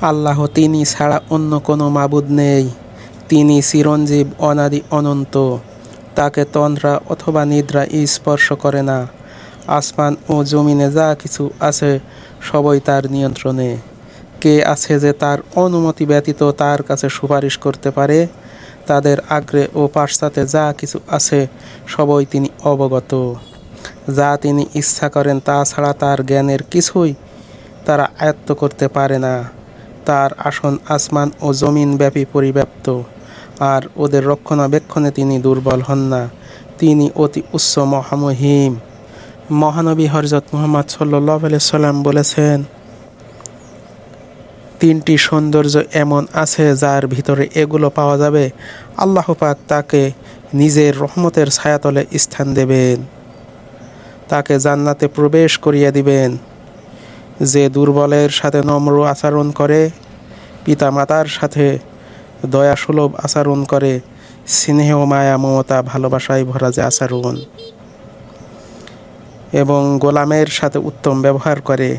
আল্লাহ তিনি ছাড়া অন্য কোনো মাবুদ নেই। তিনি চিরঞ্জীব, অনাদি, অনন্ত। তাকে তন্দ্রা অথবা নিদ্রা স্পর্শ করে না। আসমান ও জমিনে যা কিছু আছে, সবই তার নিয়ন্ত্রণে। কে আছে যে তার অনুমতি ব্যতীত তার কাছে সুপারিশ করতে পারে? তাদের আগ্রে ও পাশ্চাতে যা কিছু আছে, সবই তিনি অবগত। যা তিনি ইচ্ছা করেন, তা ছাড়া তার জ্ঞানের কিছুই তারা আয়ত্ত করতে পারে না। তার আসন আসমান ও জমিন ব্যাপী পরিব্যাপ্ত, আর ওদের রক্ষণাবেক্ষণে তিনি দুর্বল হন না। তিনি অতি উচ্চ মহামহিম। মহানবী হরজত মোহাম্মদ সাল্লাহ সাল্লাম বলেছেন, তিনটি সৌন্দর্য এমন আছে যার ভিতরে এগুলো পাওয়া যাবে। আল্লাহ পাক তাকে নিজের রহমতের ছায়াতলে স্থান দেবেন। তাকে জান্নাতে প্রবেশ করিয়ে দিবেন। যে দুর্বলের সাথে নম্র আচরণ করে, পিতামাতার সাথে দয়াসুলভ আচরণ করে, স্নেহ, মায়া, মমতা, ভালোবাসায় ভরা যে আচরণ এবং গোলামের সাথে উত্তম ব্যবহার করে